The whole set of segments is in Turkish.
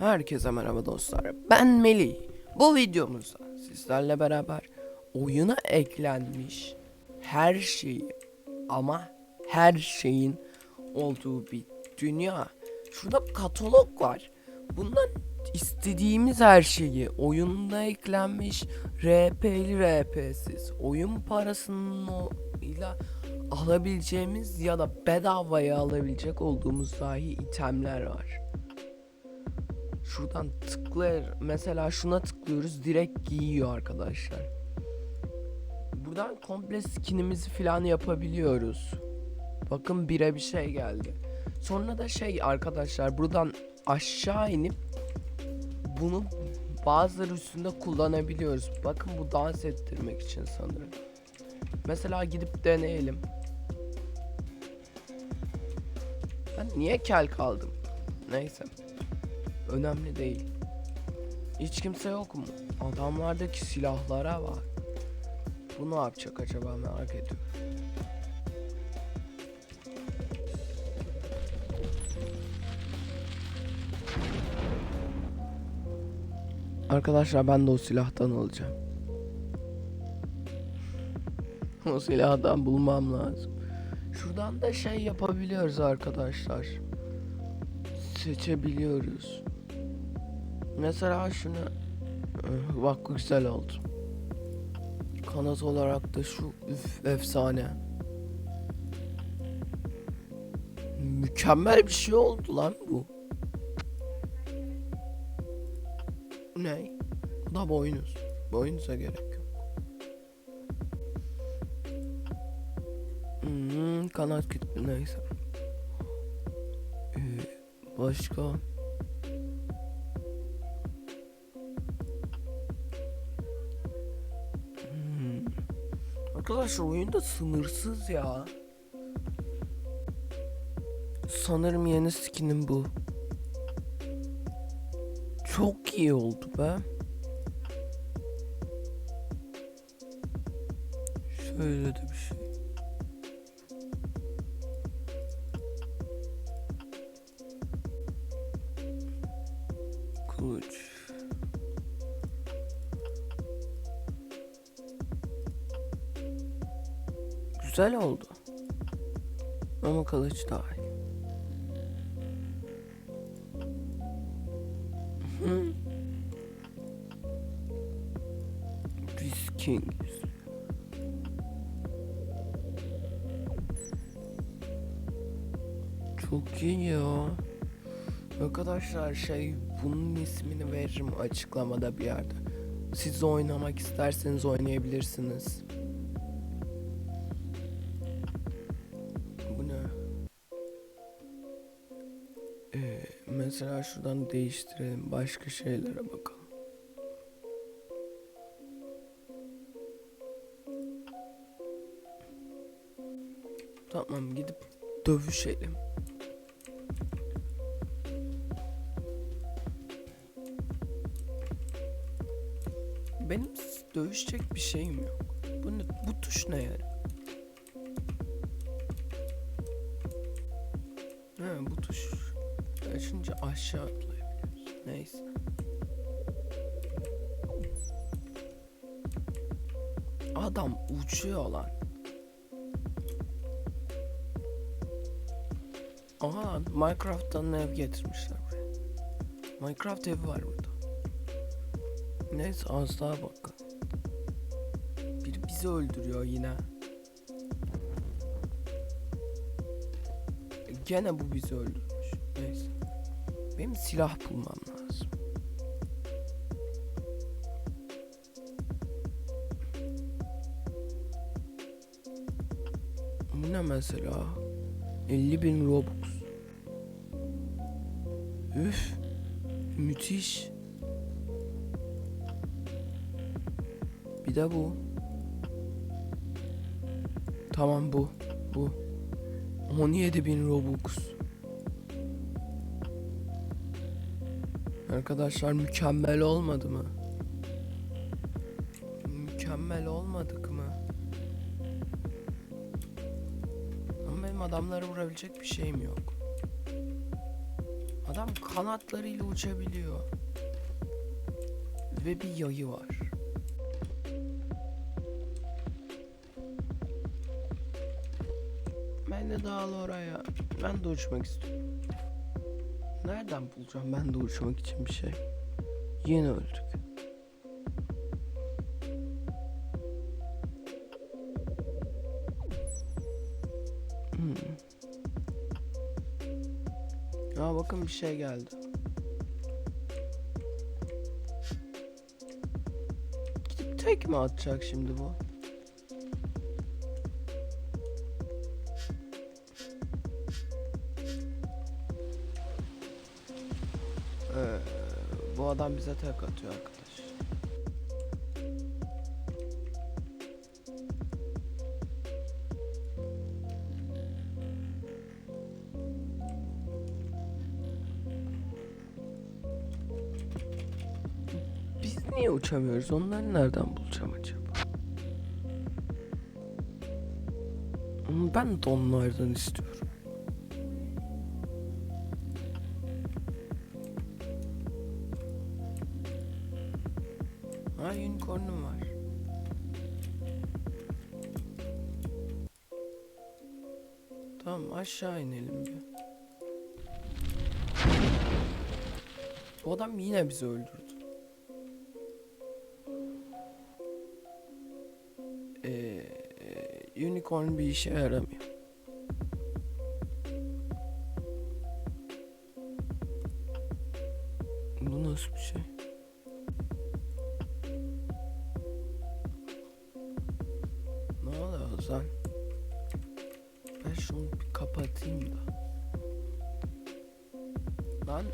Herkese merhaba dostlar. Ben Melih. Bu videomuzda sizlerle beraber oyuna eklenmiş her şeyi ama her şeyin olduğu bir dünya. Şurada bir katalog var. Bundan istediğimiz her şeyi oyunda eklenmiş RP'li RP'siz oyun parasıyla alabileceğimiz ya da bedavaya alabilecek olduğumuz dahi itemler var. Şuradan tıklar mesela şuna tıklıyoruz direkt giyiyor arkadaşlar. Buradan komple skinimizi falan yapabiliyoruz. Bakın bire bir şey geldi. Sonra da şey arkadaşlar buradan aşağı inip bunu bazıları üstünde kullanabiliyoruz. Bakın bu dans ettirmek için sanırım. Mesela gidip deneyelim. Ben niye kel kaldım? Neyse. Önemli değil. Hiç kimse yok mu? Adamlardaki silahlara bak. Bu ne yapacak acaba merak ediyorum. Arkadaşlar ben de o silahtan alacağım. o silahdan bulmam lazım. Şuradan da şey yapabiliyoruz arkadaşlar. Seçebiliyoruz. Mesela şunu Eh, bak güzel oldu. Kanat olarak da şu üf efsane. Mükemmel bir şey oldu lan bu. Ne? Bu da boynuz. Boynuza gerek yok. Hmm, kanat gitti neyse. Ee, başka? Arkadaşlar oyunda sınırsız ya. Sanırım yeni skinim bu. Çok iyi oldu be. Şöyle de Güzel oldu. Ama kılıç. Hı. Biz Kings. Çok iyi ya. Arkadaşlar şey bunun ismini veririm açıklamada bir yerde. Siz oynamak isterseniz oynayabilirsiniz. Mesela şuradan değiştirelim. Başka şeylere bakalım. Tamam gidip dövüşelim. Benim dövüşecek bir şeyim yok. Bu, ne, bu tuş ne yani? Ha bu tuş açınca aşağı atlayabiliyoruz. Neyse. Adam uçuyor lan. Aha Minecraft'tan ev getirmişler buraya. Minecraft evi var burada. Neyse az daha bak. Biri bizi öldürüyor yine. Gene bu bizi öldürmüş. Neyse. Benim silah bulmam lazım. Bu ne mesela? 50 bin Robux. Üf. Müthiş. Bir de bu. Tamam bu. Bu. 17 bin Robux. Arkadaşlar mükemmel olmadı mı? Mükemmel olmadık mı? Ama benim adamları vurabilecek bir şeyim yok. Adam kanatlarıyla uçabiliyor. Ve bir yayı var. Ben de dağıl oraya. Ben de uçmak istiyorum. Nereden bulacağım ben de uçmak için bir şey? Yine öldük. Hmm. Aa bakın bir şey geldi. Gidip tek mi atacak şimdi bu? Ee, bu adam bize tek atıyor arkadaş. Biz niye uçamıyoruz? Onları nereden bulacağım acaba? Ben de onlardan istiyorum. Unicorn'um var. Tamam aşağı inelim bir. Bu adam yine bizi öldürdü. Ee, unicorn bir işe yaramıyor. Ozan? Ben şunu bir kapatayım da. Lan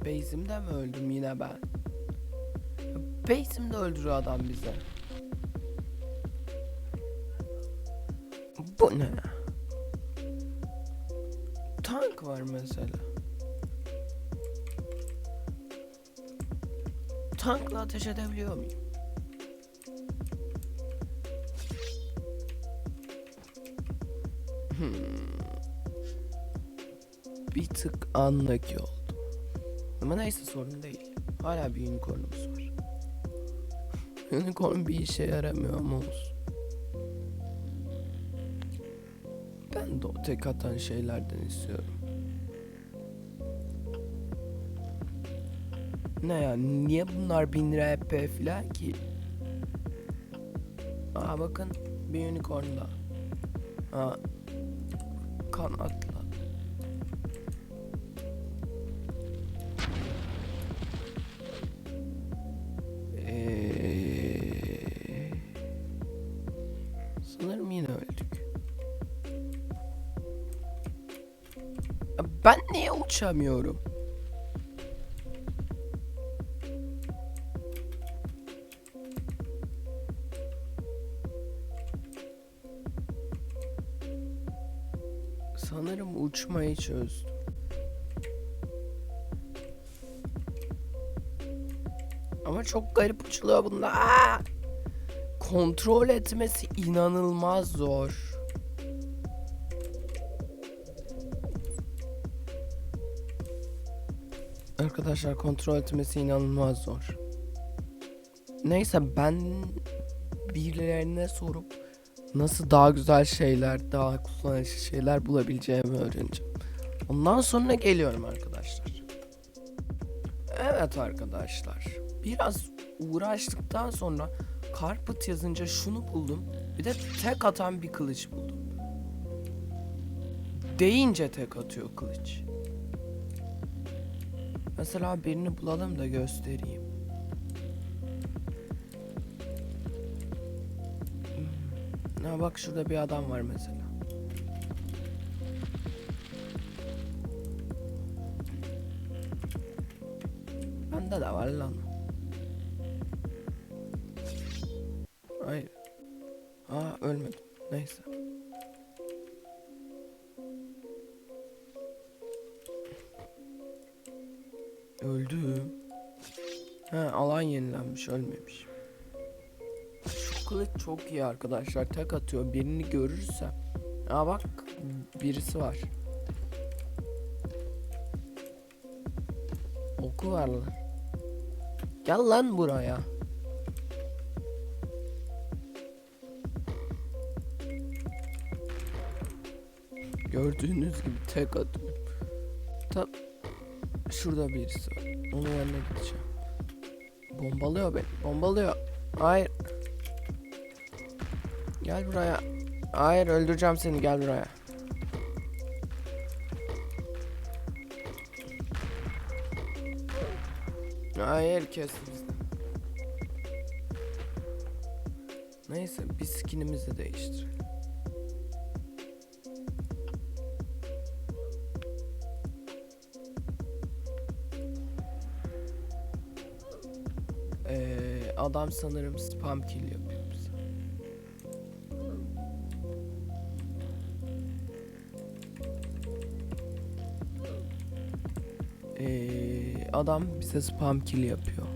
Base'imde mi öldüm yine ben? Base'imde öldürüyor adam bize. Bu ne? Tank var mesela. Tankla ateş edebiliyor muyum? Tık anlaki oldu. Ama neyse sorun değil. Hala bir unicornumuz var. Unicorn bir işe yaramıyor ama olsun. Ben de o tek atan şeylerden istiyorum. Ne ya? Niye bunlar 1000 RP falan ki? Aa bakın bir unicorn daha. Aa kanatlı. Ben niye uçamıyorum? Sanırım uçmayı çözdüm. Ama çok garip uçuluyor bunlar. Aa! Kontrol etmesi inanılmaz zor. Arkadaşlar kontrol etmesi inanılmaz zor. Neyse ben birilerine sorup nasıl daha güzel şeyler, daha kullanışlı şeyler bulabileceğimi öğreneceğim. Ondan sonra geliyorum arkadaşlar. Evet arkadaşlar. Biraz uğraştıktan sonra Carpet yazınca şunu buldum. Bir de tek atan bir kılıç buldum. Deyince tek atıyor kılıç. Mesela birini bulalım da göstereyim. Hmm. Ha bak şurada bir adam var mesela. Bende de var lan. Hayır. Aa ölmedim. Neyse. Yenilenmiş ölmemiş. Şu kılıç çok iyi arkadaşlar. Tek atıyor. Birini görürsem. Aa bak birisi var. Oku var lan. Gel lan buraya. Gördüğünüz gibi tek atıyorum. Tam şurada birisi var. Onun yanına gideceğim. Bombalıyor beni. Bombalıyor. Hayır. Gel buraya. Hayır öldüreceğim seni gel buraya. Hayır kes bizi. Neyse bir skinimizi değiştirelim. Ee, adam sanırım spam kill yapıyor bize. Ee, adam bize spam kill yapıyor.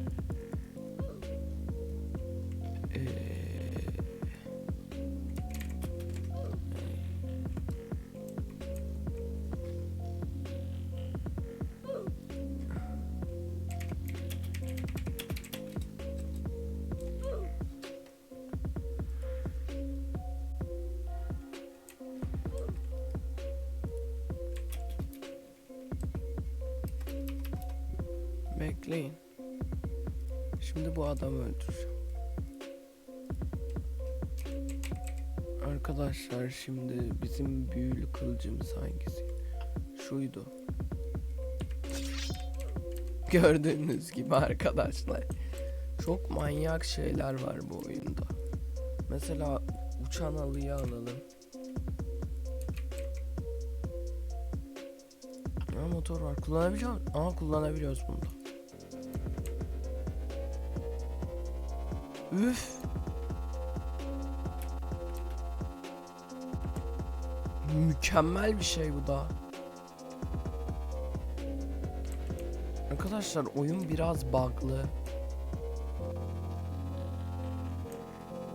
Bekleyin. Şimdi bu adamı öldüreceğim. Arkadaşlar şimdi bizim büyülü kılıcımız hangisi? Şuydu. Gördüğünüz gibi arkadaşlar. Çok manyak şeyler var bu oyunda. Mesela uçan alıyı alalım. Aa, motor var. Kullanabiliyor? Aa kullanabiliyoruz bunda. Üf. Mükemmel bir şey bu da. Arkadaşlar oyun biraz bug'lı.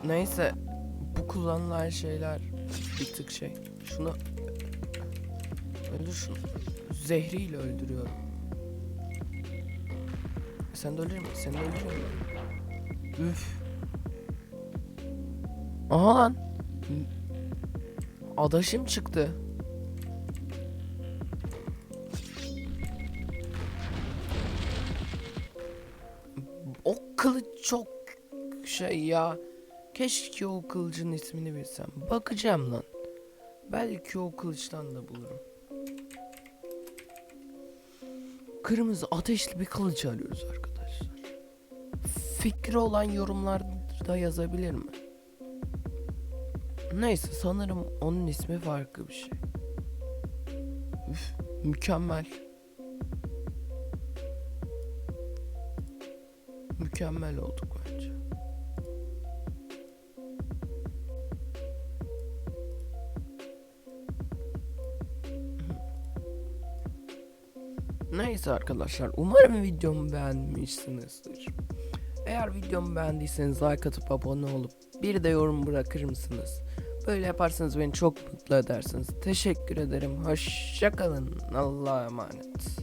Neyse bu kullanılan şeyler bir tık şey. Şunu öldür şunu. Zehriyle öldürüyorum. Sen de öldürür mü? Sen de öldürür mü? Üf. Aha lan. Adaşım çıktı. O kılıç çok şey ya. Keşke o kılıcın ismini bilsem. Bakacağım lan. Belki o kılıçtan da bulurum. Kırmızı ateşli bir kılıç arıyoruz arkadaşlar. Fikri olan yorumlarda yazabilir mi? Neyse sanırım onun ismi farklı bir şey. Üf, mükemmel. Mükemmel olduk bence. Neyse arkadaşlar umarım videomu beğenmişsinizdir. Eğer videomu beğendiyseniz like atıp abone olup bir de yorum bırakır mısınız? Böyle yaparsanız beni çok mutlu edersiniz. Teşekkür ederim. Hoşçakalın. Allah'a emanet.